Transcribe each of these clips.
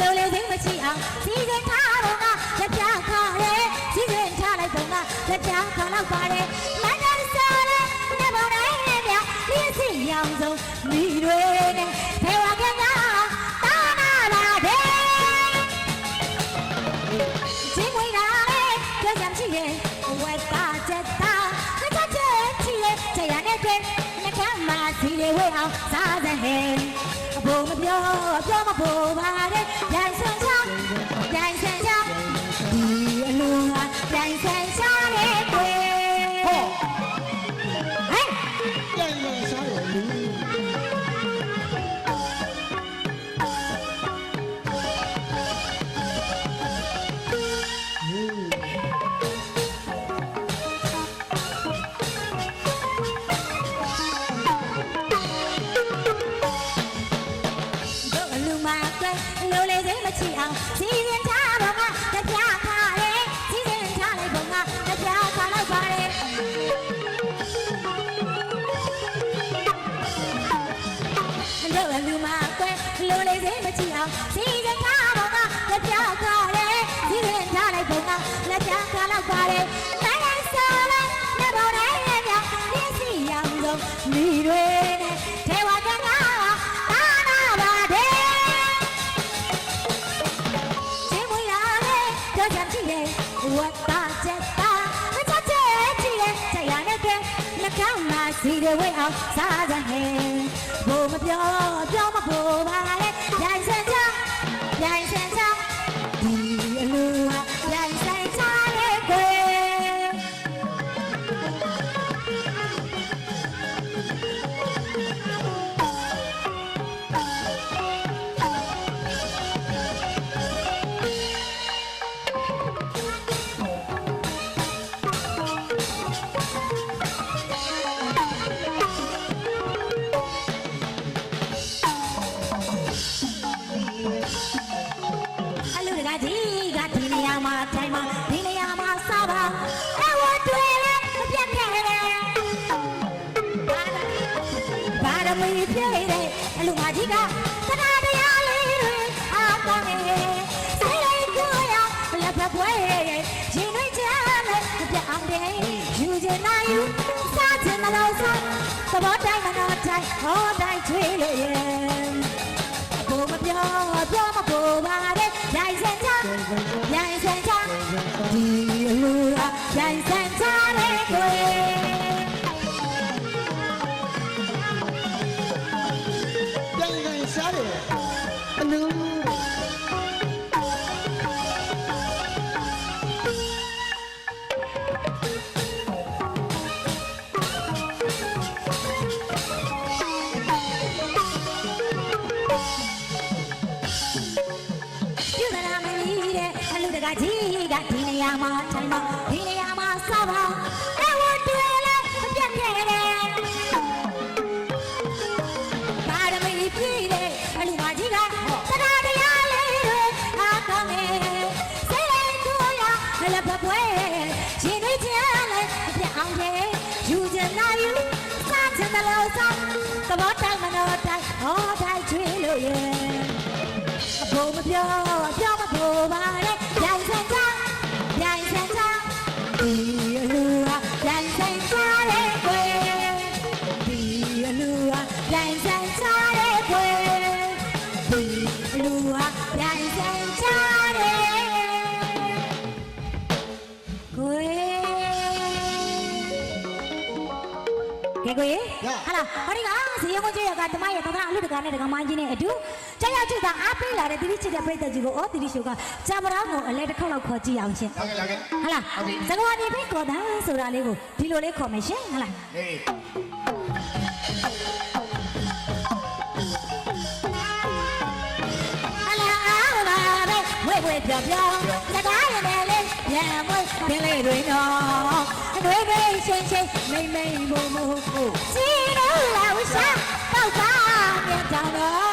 လူမကွယ်လူလေးစိမချီအောင်စီစဉ်ထားတော့ကလက်ပြခါရဲစီစဉ်ထားလိုက်တော့ကလက်ပြခါတော့ပါတယ်မန္တလေးစားရဲနေပေါ်တိုင်းနဲ့ပြလျှက်စီရောင်စုံမိတွေနဲ့ဖေဝကကတာနာလာတဲ့ချင်းဝိတာလေကြောက်ကြချီရဲ့ဝက်တာချက်တာချက်ချက်ချီရဲ့တရားနဲ့ ကွယ်နှကမ်းမှာစီတွေဝဲအောင်စားစဟဲအဘုံမပြောပြောမဖို့ပါတဲ့ရိုင်ဆန်ချာရိုင်ဆန်ချာဒီအလိုဟာရိုင်ဆန် စိမချီအောင်စီစဉ်ထားတော့ကတပြားခါလေစီစဉ်ထားလိုက်ပုံကလက်ပြားခါလိုက်ပါလေနိုင်နိုင်ဆိုလဲနေပေါ်တိုင်းရဲ့မြောက်ပြည့်စီရောင်ဆုံးမိတွေနဲ့ထေဝကငါတာနာပါတယ်ချင်းမွေလာလေကြောက်ကြကြည့်လေဝတ်တာချက်တာမချချက်ကြည့်လေတရားနဲ့ကဲနှကောင်းလာစီတွေဝဲအောင်စားကြဟဲဘို့မပြောပြောမဖို့ပါလေရိုင်စံချ ရိုင် တိုင်းဟောတိုင်းချွေးလို့ရဲ့ဘုံမပြောပြောမဖို့ပါတဲ့ရိုင်စံချရိုင်စံချဒီအလူအရိုင်စံ ရာမှာထိုင်ပါဒီနေရာမှာစားပါအဝတ်တွေလည်းမပြတ်ခဲ့တယ်ပါရမီပြည့်တဲ့အလူမကြီးကတရားတရားလေးတွေအားကောင်းနေစိတ်လေးကိုရလည်းပပွဲရှင်တွေချမ်းလည်းပြတ်အောင်ရဲ့ယူချင်လာယူစားချင်တယ်လို့စားသဘောတိုင်းမနောတိုင်းဟောတိုင်းချွေးလို့ရဲ့ ကဲကိုရေဟာလာဟောဒီကဇေယျမကျွေးရကတမရဲ့တကအလူတကာနဲ့တကမကြီးနဲ့အတူကြာရချစ်တာအားပေးလာတဲ့တိတိချစ်တဲ့ပြိတ္တကြီးကိုအော်တိတိရှုကဂျာမရာကိုအလဲတစ်ခေါက်လောက်ခေါ်ကြည့်အောင်ရှင်လာခဲ့လာခဲ့ဟာလာဇဂဝါဒီဖိခေါ်တာဆိုတာလေးကိုဒီလိုလေးခေါ်မယ်ရှင်ဟာလာဟေးဟာလာအားပါပဲဝဲဝဲပြောပြောစကားရမယ်လေပြန်မွေးပင်လေးတွေနော်အတွေးပဲ ချင်းချင်းမိမ့်မိမ့်မို့မို့စီနိုးလာဝရှာတောက်ပါမြတ်တောင်တော့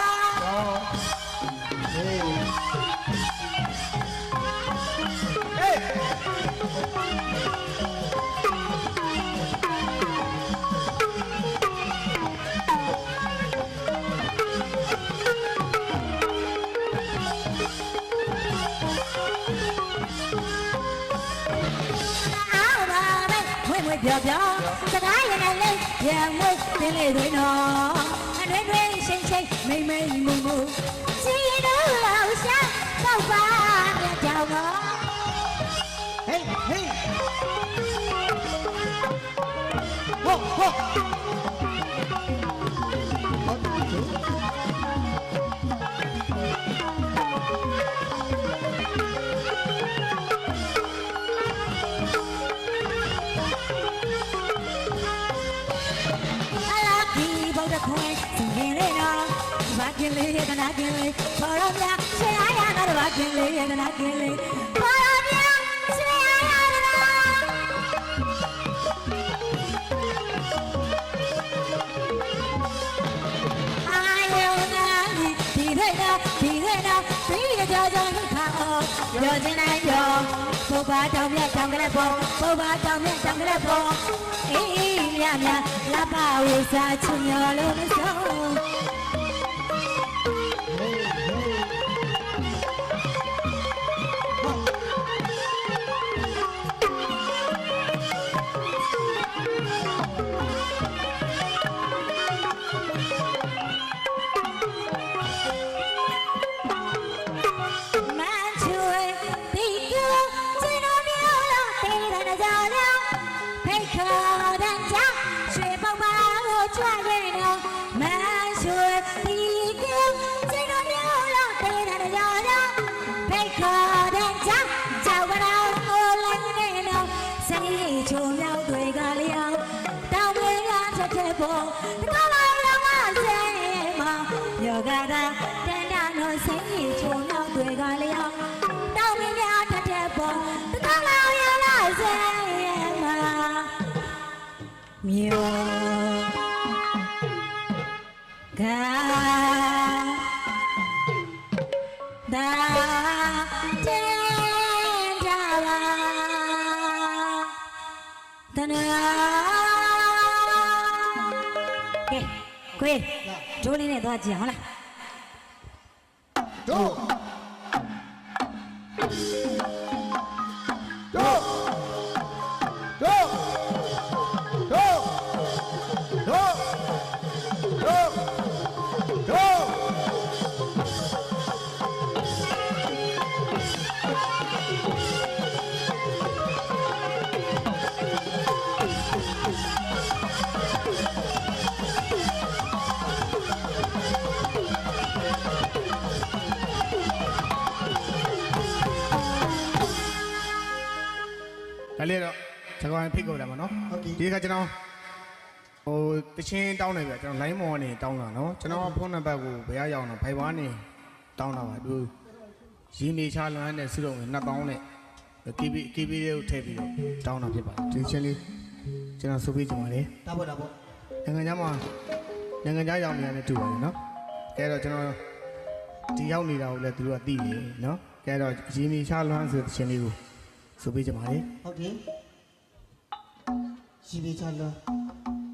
ပြောပြောစကားလည်းလည်းရံမွေးတင်းလေတွင်တော့အတွင်တွင်ရှိန်ရှိန်မိမ့်မိမ့်မူမူစီတို့လောက်ရှာပေါက်ပါမြတ်ကြောင်တော့ဟေးဟေးဟောဟောဟော ကင်းလေးကနာကင်းလေးဘောရမြရှင်းရရတော့ဘာကင်းလေးကနာကင်းလေးဘောရမြရှင်းရရတော့အာယုံနာဒီရဲနာဒီရဲနာပြီးကြကြကြခါအောင်ပြောချင်တိုင်းပြောဘုရားတောင်းမြတ်တောင်းကြတဲ့ပေါ်ဘုရားတောင်းမြတ်တောင်းကြတဲ့ပေါ်အေးမြမြလာပါဝိစာချွန်ရလို့မဆုံး ဒိုးလေးနဲ့ ဒီကကျွန်တော်ဟိုတချင်းတောင်းတယ်ဗျကျွန်တော် line မော်ကနေတောင်းတာနော်ကျွန်တော်ဖုန်းနံပါတ်ကိုဘယ်ရရောက်တော့ဖိုင်ဘာနေတောင်းတာပါသူရင်းနေချလွမ်းတဲ့စုတော့2000နဲ့ KB KB လေးကိုထည့်ပြီးတော့တောင်းတာဖြစ်ပါတယ်ဒီချင်းလေးကျွန်တော်ဆိုပေးကြပါလေတာပေါ့တာပေါ့နိုင်ငံခြားမှာနိုင်ငံခြားရောက်နေရတယ်တူပါတယ်နော်ကဲတော့ကျွန်တော်ဒီရောက်နေတာကိုလည်းသူတို့ကသိတယ်နော်ကဲတော့ရင်းနေချလွမ်းဆိုတဲ့ချင်းလေးကိုဆိုပေးကြပါလေဟုတ်တယ် ရှိပြီချလွန်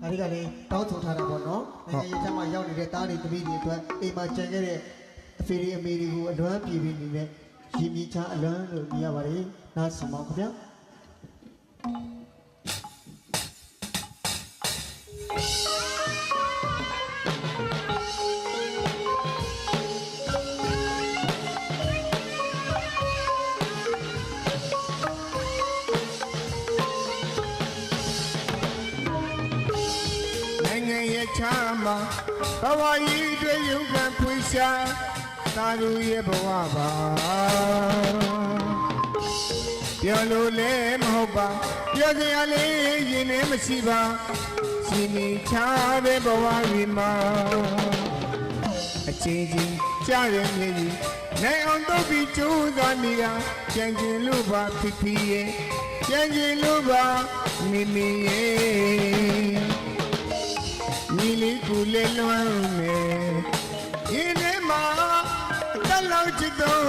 ဒါတွေကလည်းတောင်းဆိုထားတာပေါ့နော်နိုင်ငံရေးချမ်းမှာရောက်နေတဲ့တားတွေတပည့်တွေအတွက်အိမ်မှာကြံခဲ့တဲ့အဖေတွေအမေတွေကိုအလွမ်းပြေပြီးနေတဲ့ရင်းမြစ်ချအလွမ်းလို့မြင်ရပါတယ်နားဆင်ပါခင်ဗျာ မ်းမှာဘဝကြီးတွေရုပ်ကဖွေးရှာသာလူရဲ့ဘဝပါပြောလို့လည်းမဟုတ်ပါပြောစရာလေးရင်နဲ့မရှိပါရှင်နေချတဲ့ဘဝကြီးမှာအချင်းချင်းကြားရမြေကြီးနိုင်အောင်တော့ပြီးကြိုးစားနေတာကြံကျင်လို့ပါဖြစ်ဖြစ်ရဲ့ကြံကျင်လို့ပါမိမိရဲ့ညီ လေးကူလေလွမ်းနေဒီနေ့မှာအတလောက်ချစ်တော့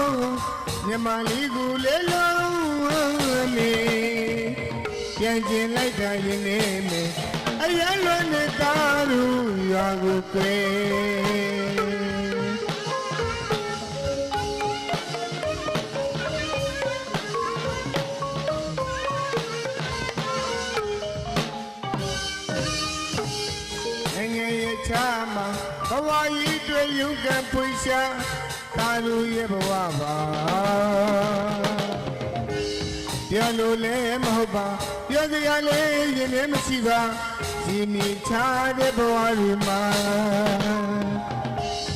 မြမလေးကူလေလွမ်းနေပြန်ကျင်လိုက်တာရင်နေမယ်အရန်လွန်နေသားလူရွာကိုကွယ် ကြီးတွေ့ရုပ်ကပွေရှာသာလူရဲ့ဘဝပါပြောလို့လည်းမဟုတ်ပါပြောစရာလည်းရင်လည်းမရှိပါဒီမိချတဲ့ဘဝတွေမှာ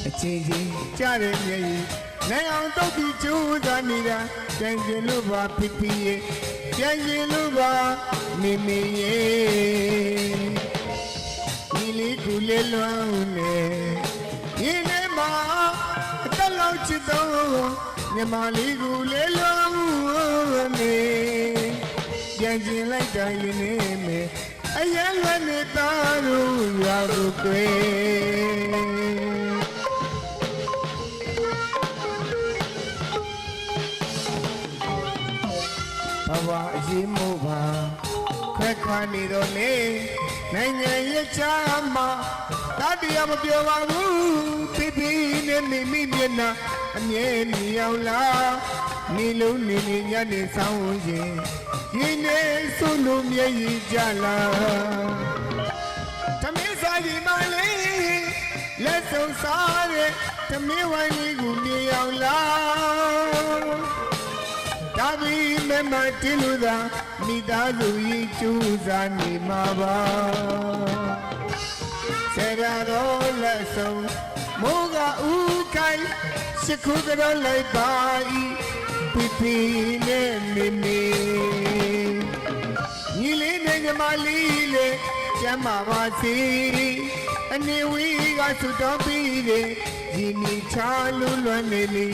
အချင်းချင်းကြားတဲ့မြေကြီးနိုင်အောင်တော့ပြီးကြိုးစားနေတာကြင်ကျင်လို့ပါဖြစ်ဖြစ်ရဲ့ကြင်ကျင်လို့ပါမိမိရဲ့ဒီလေးကူလေးလွမ်းနေဒီနေ့မှာအသက်လောက် ချစ်တော့မြမလေးကူလေးလွမ်းနေပြန်ကျင်လိုက်တာရင်နေမယ်အရန်လွမ်းနေသားတို့ရာတို့တွေ့ဘဝအရေးမို့ပါခက်ခါနေတော့လေနိုင်ငံရဲ့ချာမှာ တတရားမပြောပါဘူးပြပြနဲ့မိမိမျက်နှာအမြဲမြင်အောင်လားနေလုံးနေနေညနေဆောင်ဝင်ရင်ရင်းနေဆိုလို့မျက်ရည်ကြလားသမင်းစားကြီးမလေးလက်ဆုံးစားတဲ့သမင်းဝိုင်းလေးကိုမြင်အောင်လားဒါဘီမမတင်လို့သာမိသားစုကြီးကျူးစားနေမှာပါ ဆရာတော်လက်ဆုံးမိုးကဥကိုင်းရှိခုကြောလိုက်ပါဤပြပြနဲ့မိမိညီလေးနဲ့ညီမလေးလေးကျမ်းမာပါစေအနေဝီကဆုတော်ပြီးတယ်ဒီမိချလူလွမ်းနေလေ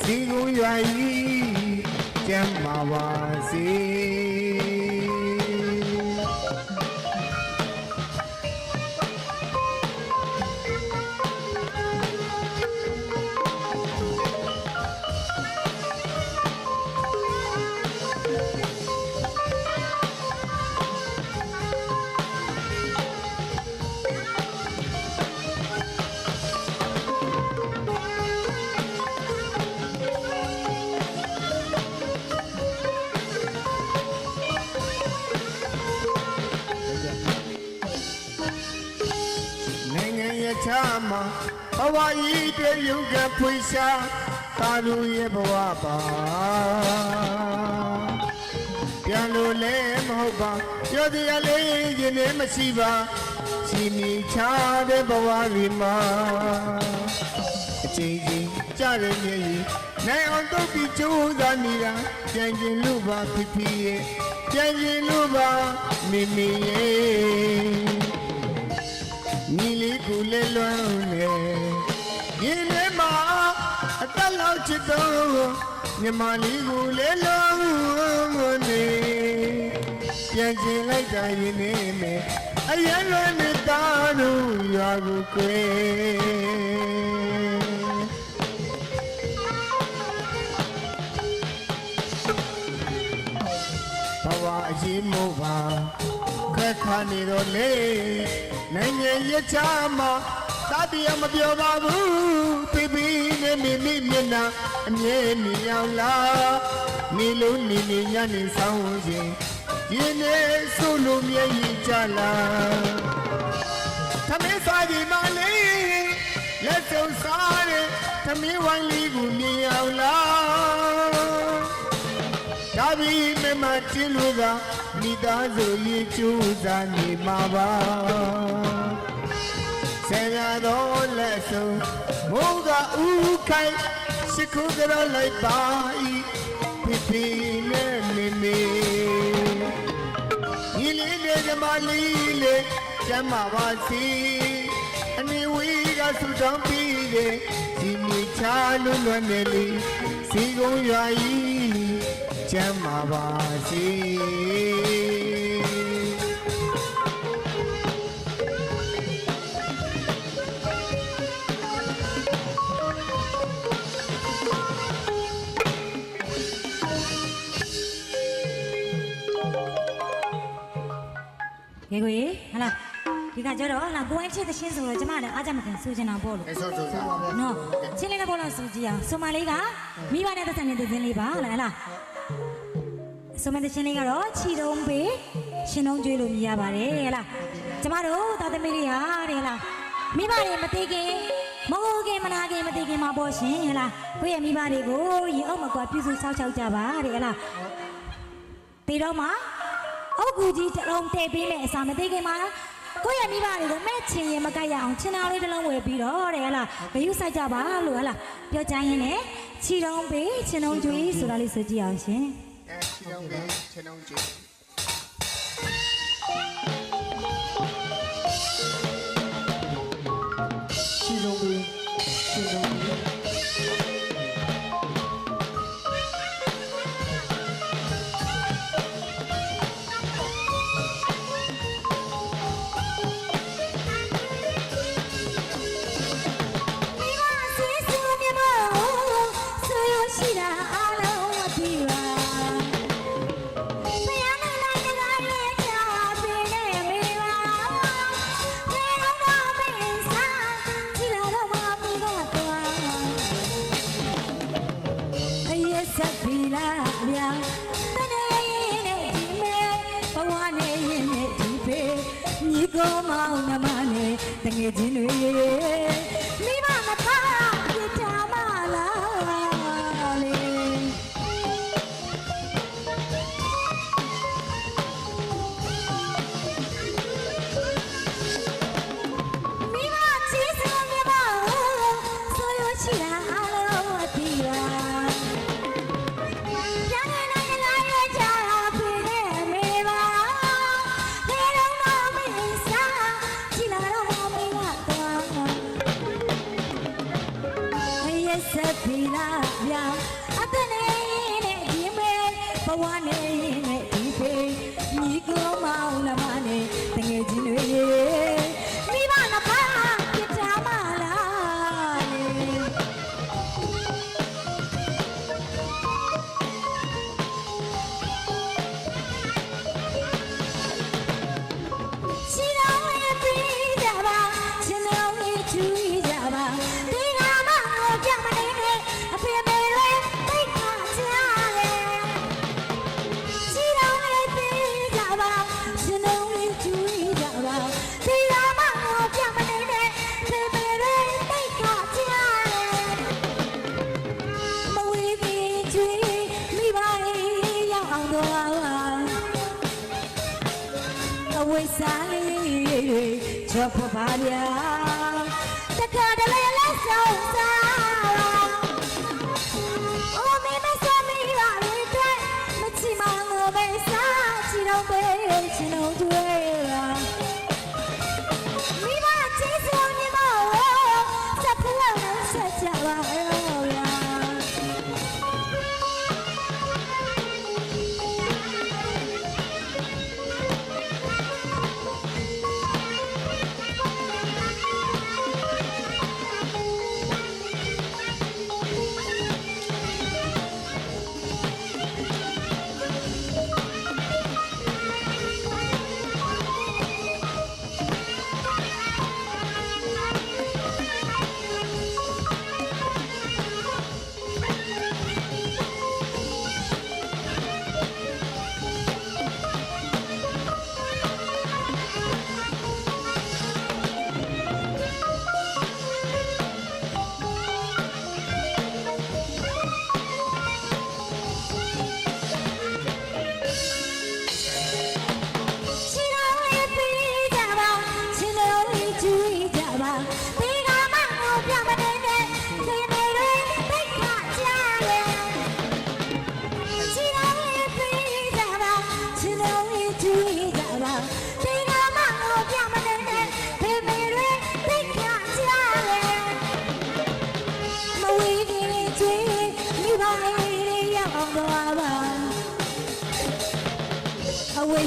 စီကုံရွာကြီးကျမ်းမာပါစေ ကြီးတွေရုပ်ကဖွေရှာသာလူရဲ့ဘဝပါပြန်လို့လည်းမဟုတ်ပါပြောတရားလေးရင်လည်းမရှိပါစီမီချတဲ့ဘဝဒီမှာအချိန်ချင်းကြားရမြေကြီးနိုင်အောင်တော့ပြီးကြိုးစားနေတာပြန်ကျင်လို့ပါဖြစ်ဖြစ်ရဲ့ပြန်ကျင်လို့ပါမိမိရဲ့ညီလေးကူလေးလွမ်းနေ ဒီနေ့မှာအသက်လောက်ချစ်တော့ညီမလေးကူလေးလွမ်းနေပြန်ကျင်လိုက်တာရင်နေမယ်အရန်လွမ်းနေသားတို့ရွာကိုကွယ်ဘဝအရေးမို့ပါခက်ခါနေတော့လေနိုင်ငံရချာမှာ တတရားမပြောပါဘူးပြပြနဲ့မိမိမျက်နှာအမြဲမြင်အောင်လားနေလို့နေနေညနေဆောင်ဝင်ရင်ဒီနေ့ဆိုလို့မျက်ရည်ကြလားသမင်းစားဒီမလေးလက်စုံစားတဲ့သမင်းဝိုင်းလေးကိုမြင်အောင်လားဒါဘီမမတင်လို့ကမိသားစုရေးကျူးစားနေမှာပါ ဆရာတော်လက်ဆုံးမိုးကဥခိုင်ရှိခုကြလိုက်ပါဤဖိဖိနဲ့မေမေညီလေးနဲ့ဓမ္မလေးလေးကျမ်းမာပါစီအနေဝေးကဆုတောင်းပြီးတဲ့ဒီမိချလွန်းလွန်းနေလေစီကုံရွာကြီးကျမ်းမာပါစေ ရေကိုရေဟလာဒီကကြတော့ဟလာကိုအချစ်သချင်းဆိုတော့ကျမလည်းအားကြမခံစူချင်တာပေါ့လို့အဲဆိုဆိုပါဗျာနော်ချင်းလေးလည်းပေါ့လို့စူကြည့်အောင်ဆိုမလေးကမိဘနဲ့သက်ဆိုင်တဲ့သင်းလေးပါဟလာဟလာဆိုမတဲ့ချင်းလေးကတော့ခြီတုံးပေးရှင်တုံးကျွေးလို့မြည်ရပါတယ်ဟလာကျမတို့သားသမီးတွေဟာတဲ့ဟလာမိဘတွေမသေးခင်မဟုတ်ခင်မနာခင်မသိခင်မှာပေါ့ရှင်ဟလားကိုယ့်ရဲ့မိဘတွေကိုရင်အောင်မကွာပြုစုစောင့်ရှောက်ကြပါတဲ့ဟလားတေတော့မှာ အုတ်ကူကြီးတစ်လုံးတည်ပေးမယ်အစာမသေးခင်မှာကိုယ့်ရဲ့မိဘတွေကိုမဲ့ချင်ရင်မကြိုက်ရအောင်ချင်တော်လေးတစ်လုံးဝယ်ပြီးတော့တဲ့ဟလားဘယူဆိုင်ကြပါလို့ဟလားပြောကြရင်းနဲ့ချီတုံးပေးချင်တုံးကျွေးဆိုတာလေးဆိုကြည့်အောင်ရှင်အဲချီတုံးပေးချင်တုံးကျွေး up for Maria.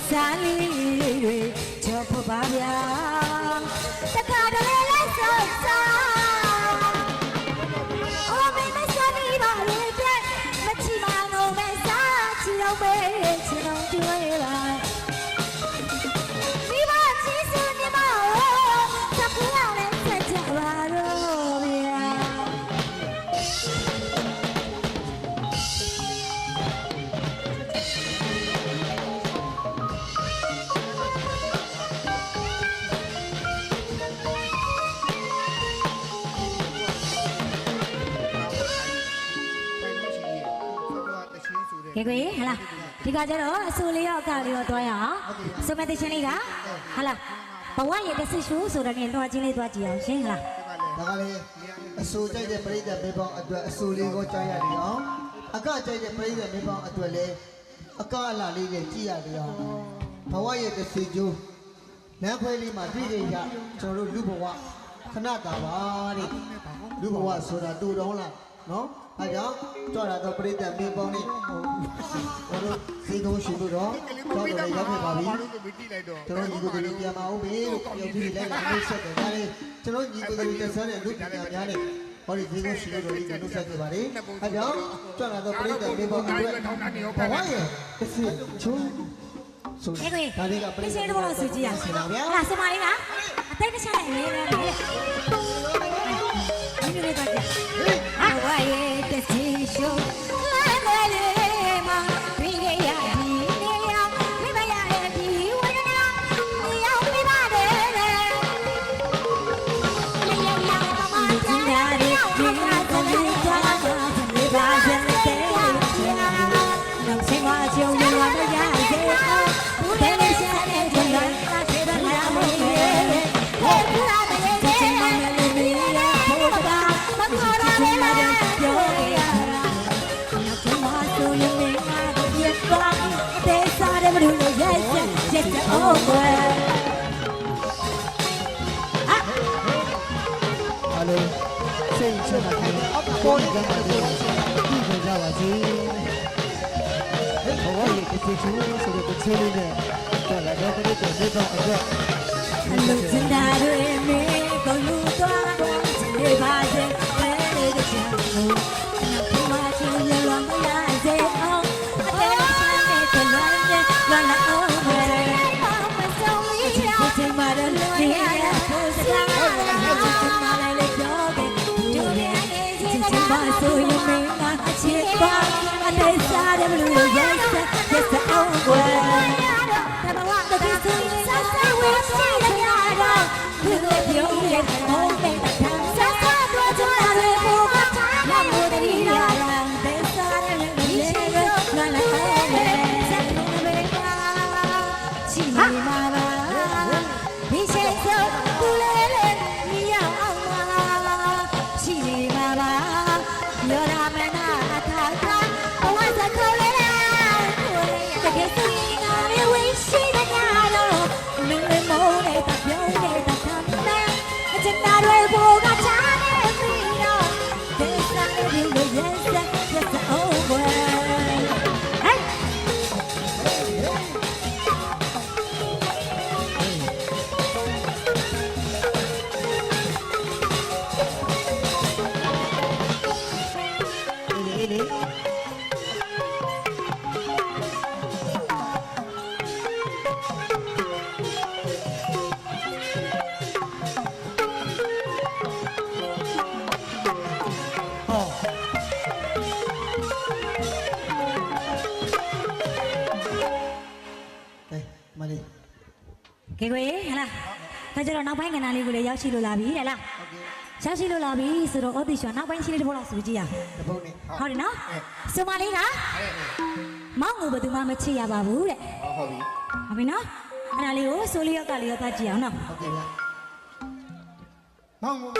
ဇာလီတွေချောဖို့ပါဗျာတခါတလေလဲဆောက်စား ဒီကကြတော့အဆိုလေးရောအကလေးရောတွားရအောင်ဆိုမတဲ့ချင်းလေးကဟလာဘဝရဲ့တစ်ဆစ်ရှူဆိုတာနဲ့လွှာချင်းလေးတွားကြည့်အောင်ရှင်ဟလာဒါကလည်းအစိုးကြိုက်တဲ့ပရိသတ်မေပေါင်းအတွက်အစိုးလေးကိုကြားရတယ်အောင်အကကြိုက်တဲ့ပရိသတ်မေပေါင်းအတွက်လည်းအကအလာလေးနဲ့ကြည့်ရတယ်အောင်ဘဝရဲ့တစ်စီကျိုးလမ်းခွဲလေးမှာတွေ့ကြရကျွန်တော်တို့လူဘဝခဏတာပါတဲ့လူဘဝဆိုတာတူတော်လားနော် အဲကြောင့်ကြွတာတော့ပရိသတ်မေပေါင်းနဲ့ဟိုတို့ဈေးကုန်းရှင်တို့တော့တော့လည်းရောက်ခဲ့ပါပြီဘာလို့ကိုပြီးလိုက်တော့ကျွန်တော်ညီကိုယ်တွေပြန်မအောင်မေလို့ပြောပြီးလိုက်လာလို့ဆက်တယ်ဒါလေကျွန်တော်ညီကိုယ်တွေတက်ဆန်းတဲ့လူပညာများနဲ့ဟောဒီဒီကိုရှိလို့ဒီကိုဆက်ခဲ့ပါတယ်အဲကြောင့်ကြွလာတော့ပြိတ္တမေဘောအတွက်ဘဝရဲ့တစ်စီချုံဆိုကဲကွေဒါလေးကပြိတ္တချင်းတော့ဆူကြည့်ရအောင်ပါဗျာဟလာစမလေးကအသိတခြားနဲ့လေးလေးလေး စိတ်ချမ်းသာတယ်ပေါ်နေကြပါစေဒီကြကြပါစေဘဝရဲ့တစ်စီချုံဆိုတဲ့တစ်ချင်းလေးနဲ့ကြလာတော့ပြိတ္တမေဘောအတွက်လူစင်တာတွေမေကို ပြောရဲ့ဘုံ ကဲကွေဟလာဒါကြတော့နောက်ပိုင်းကဏ္ဍလေးကိုလည်းရောက်ရှိလို့လာပြီတဲ့လားဟုတ်ကဲ့ရောက်ရှိလို့လာပြီဆိုတော့ audition နောက်ပိုင်းရှိလေးတစ်ပုတ်လောက်ဆိုကြည့်ရအောင်တပုတ်နဲ့ဟုတ်တယ်နော်ဆိုမလေးကမောင်ကိုဘယ်သူမှမချစ်ရပါဘူးတဲ့ဟုတ်ပြီဟုတ်ပြီနော်အဲ့ဒါလေးကိုဆိုလေးရောက်ကလေးရောသွားကြည့်အောင်နော်ဟုတ်ကဲ့ဗျာမောင်ကို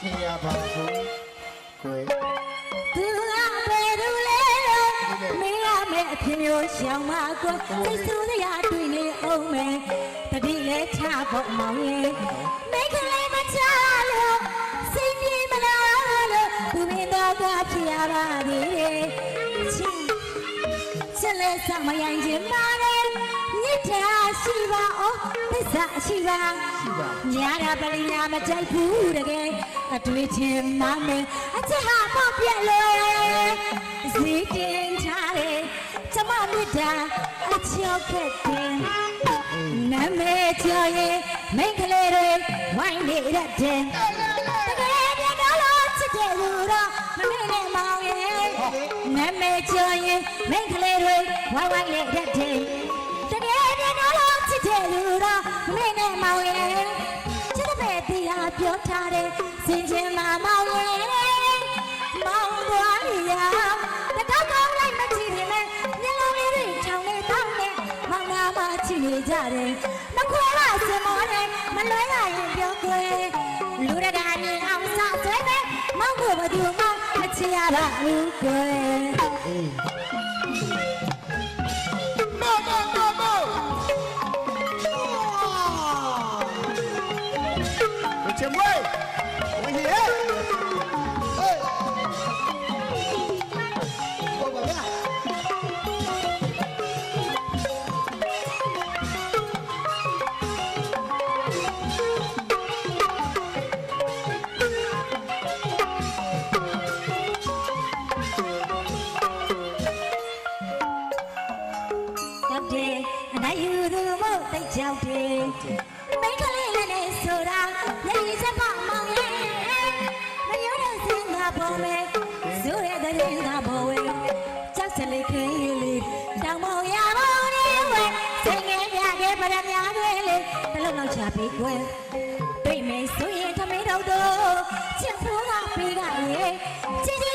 ဆင်ရပါဘူးကိုယ် ရမယ်အဖြစ်မျိုးရှောင်းမကွယ်စိတ်ဆူစရာတွေ့နေအောင်မယ်တတိလဲချဖို့မောင်ရဲ့မိတ်ကလေးမချလို့စိတ်ပြေမလားလို့သူမင်းတော့ကဖြစ်ရပါသေးတယ်ချင်းချက်လက်စမယိုင်ခြင်းပါလေညစ်တာရှိပါအောင်သစ္စာရှိပါရှိပါညာရပလီညာမကြိုက်ဘူးတကယ်အတွေ့ချင်းမမင်းအချက်ဟာပေါက်ပြက်လေစီတင်ချတယ် ကျမမြတ်တာအချောက်ခက်တယ်နာမည်ကျော်ရင်မိန်းကလေးတွေဝိုင်းနေရတဲ့တကယ်ပြန်တော့လို့ချစ်တယ်လို့တော့မမေ့နဲ့မောင်ရဲ့နာမည်ကျော်ရင်မိန်းကလေးတွေဝိုင်းဝိုင်းနေရတဲ့တကယ်ပြန်တော့လို့ချစ်တယ်လို့တော့မမေ့နဲ့မောင်ရဲ့ချစ်တဲ့တရားပြောထားတဲ့စင်ချင်းမမောင်ရဲ့မောင်သွား မလွဲရရင်ပြောသွေးလူတကာမြင်အောင်ဆောက်သွေးပဲမောက်ကိုမသူမောက်အချစ်ရပါဘူးကွယ်မမမမချင်မွေးဝင်ရဲ့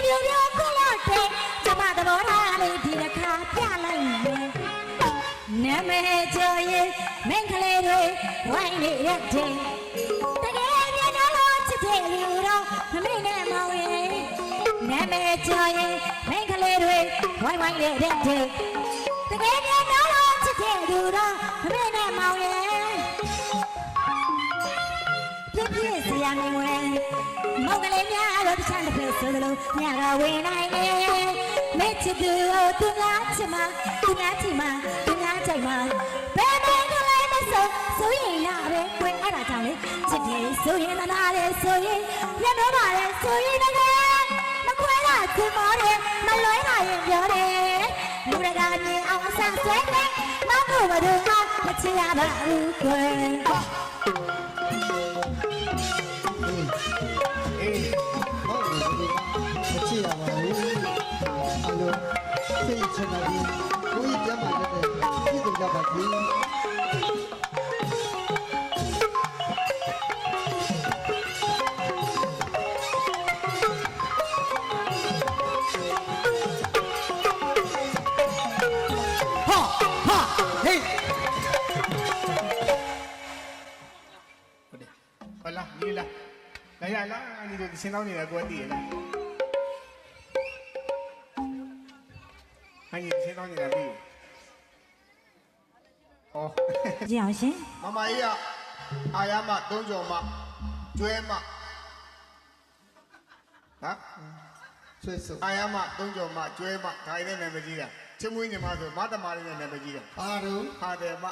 ပြပြကိုလို့တဲ့ကျမသဘောထားလေးဒီတစ်ခါပြလိုက်မယ်နာမည်ကျော်ရင်မင်းကလေးတွေဝိုင်းနေရက်တဲ့တကယ်မျက်နှာလို့ချစ်တဲ့လူတော့မမေ့နဲ့မောင်ရင်နာမည်ကျော်ရင်မင်းကလေးတွေဝိုင်းဝိုင်းနေရက်တဲ့တကယ်မျက်နှာလို့ချစ်တဲ့လူတော့မမေ့နဲ့မောင်ရင်ပြည့်ပြည့်စရာမင်းဝင်မောင် ကလေးများတော့တစ်ချမ်းတစ်ဖက်ဆိုသလိုညတော့ဝင်နိုင်နေမေ့ချစ်သူကိုသူလားချစ်မသူလားချစ်မသူလားကြိုက်မဘယ်မင်းကလေးမဆိုဆိုရင်ရပဲကွယ်အဲ့ဒါကြောင့်လေချစ်တယ်ဆိုရင်နားတယ်ဆိုရင်ညတော့ပါလေဆိုရင်လည်းမကွဲတာချင်မောတယ်မလွဲတာရင်ပြောတယ်လူရကမြင်အောင်အဆန်ဆွဲတယ်နောက်ကိုဘယ်သူမှမချင်ရပါဘူးကွယ် လိုစိတ်ချမ်းသာပြီးကိုယ်ကျမ်းမာတဲ့ပြည်သူကြပါစေဟာဟာဟေးဟုတ်တယ်ဟလာညီလာလာရလာညီတို့ရှင်းတော့နေတာကိုယ်တည်ရလား ကြည့်အောင်ရှင်မမကြီးကအာရမသုံးကြော်မကျွဲမဟမ်ဆွဲဆုပ်အာရမသုံးကြော်မကျွဲမဒါရတဲ့နာမည်ကြီးတာချင်းမွေးညီမဆိုမတမားလေးနဲ့နာမည်ကြီးတာအားလုံးဟာတယ်မ